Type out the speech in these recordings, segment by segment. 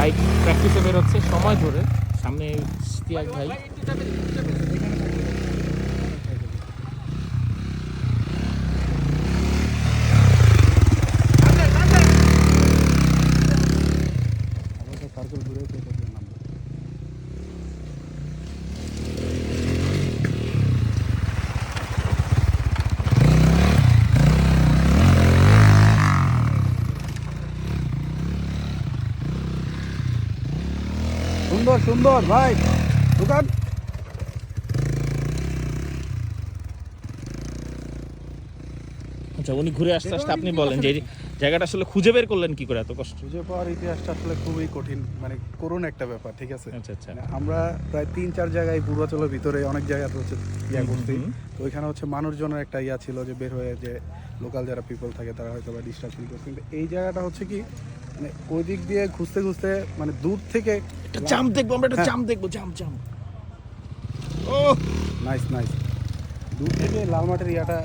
Bike প্র্যাকটিসে বেরোচ্ছে সময় ধরে। সামনে ভাই। সুন্দর সুন্দর ভাই। দোকান। আচ্ছা উনি ঘুরে আসতে আসতে আপনি বলেন যে জায়গাটা আসলে খুঁজে বের করলেন কি করে এত কষ্ট? খুঁজে পাওয়ার ইতিহাসটা আসলে খুবই কঠিন মানে করুণ একটা ব্যাপার ঠিক আছে? আচ্ছা আচ্ছা। মানে আমরা প্রায় তিন চার জায়গায় পূর্বাচলের ভিতরে অনেক জায়গাতে হচ্ছে ইয়া করছি। তো ওইখানে হচ্ছে মানুষজনের একটা ইয়া ছিল যে বের হয়ে যে লোকাল যারা পিপল থাকে তারা হয়তো বা ডিস্টার্ব ফিল করছে। কিন্তু এই জায়গাটা হচ্ছে কি মানে ওই দিক দিয়ে খুঁজতে খুঁজতে মানে দূর থেকে একটা জাম দেখব আমরা একটা হ্যাঁ। জাম দেখব জাম জাম। ও নাইস নাইস দূর থেকে লাল মাটির ইয়াটা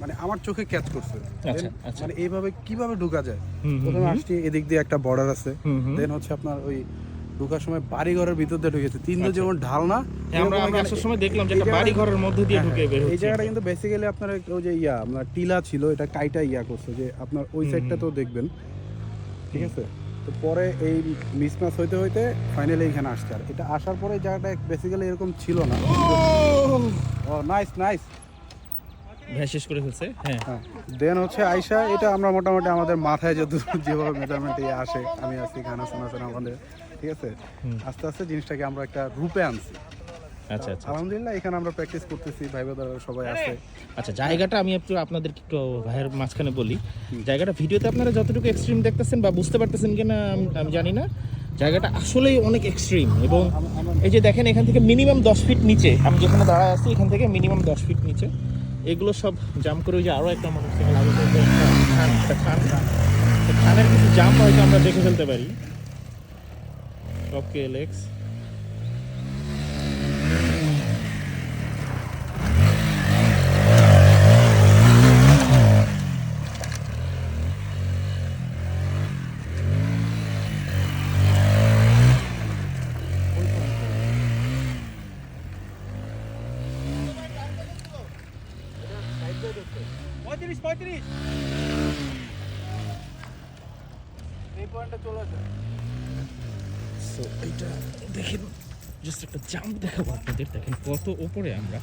মানে আমার চোখে ক্যাচ করছে। আচ্ছা, আচ্ছা। মানে এইভাবে কীভাবে ঢুকা যায়? প্রথমে আসছি এদিক দিয়ে একটা বর্ডার আছে। দেন হচ্ছে আপনার ওই ঢুকার সময় বাড়ি ঘরের ভিতর দিয়ে ঢুকেছে। তিন আচ্ছা। যেমন ঢাল না হ্যাঁ, আমরা এখানে- আসার সময় দেখলাম যে একটা বাড়ি ঘরের মধ্যে দিয়ে হ্যাঁ, ঢুকে বের এই জায়গাটা কিন্তু বেসিক্যালি আপনার ওই যে ইয়া আপনার টিলা ছিল এটা কাইটা ইয়া করছে যে আপনার ওই সাইডটা তো দেখবেন। ঠিক আছে? তো পরে এই মিসম্যাচ হইতে হইতে ফাইনালি এখানে আসছে আর। এটা আসার পরে জায়গাটা বেসিক্যালি এরকম ছিল না। ও নাইস নাইস শেষ করে ফেলছে? হ্যাঁ। হ্যাঁ। দেন হচ্ছে আয়সা এটা আমরা মোটামুটি আমাদের মাথায় যত যেভাবে মেজারমেন্ট ইয়ে আসে আমি আছি গানা শোনা শোনা আমাদের ঠিক আছে? আস্তে আস্তে জিনিসটাকে আমরা একটা রূপে আনছি। আচ্ছা আচ্ছা আলহামদুলিল্লাহ এখানে আমরা প্র্যাকটিস করতেছি ভাই বোনেরা সবাই আছে। আচ্ছা জায়গাটা আমি একটু আপনাদের একটু ভাইয়ের মাঝখানে বলি। জায়গাটা ভিডিওতে আপনারা যতটুকু এক্সট্রিম দেখতেছেন বা বুঝতে পারতেছেন কিনা আমি- আমি জানি না। জায়গাটা আসলেই অনেক এক্সট্রিম এবং এই যে দেখেন এখান থেকে মিনিমাম দশ ফিট নিচে আমি যেখানে দাঁড়ায় আছি এখান থেকে মিনিমাম দশ ফিট নিচে। এগুলো সব জাম করে ওই যে আরও একটা মোটরসাইকেল আগে খান খান। তো খানের কিছু জাম হয়তো আমরা দেখে ফেলতে পারি। ওকে এলেক্স পঁয়ত্রিশ পঁয়ত্রিশ। জাস্ট একটা জাম্প দেখাবো আপনাদের। দেখেন কত ওপরে আমরা।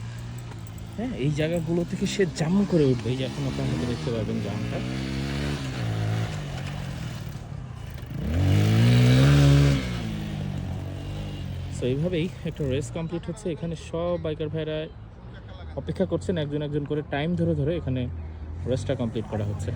হ্যাঁ এই জায়গাগুলো থেকে সে করে উঠবে। এই এখন দেখতে জাম্পটা সো এইভাবেই একটা রেস কমপ্লিট হচ্ছে। এখানে সব বাইকার ভাইরা অপেক্ষা করছেন। একজন একজন করে টাইম ধরে ধরে এখানে রেসটা কমপ্লিট করা হচ্ছে।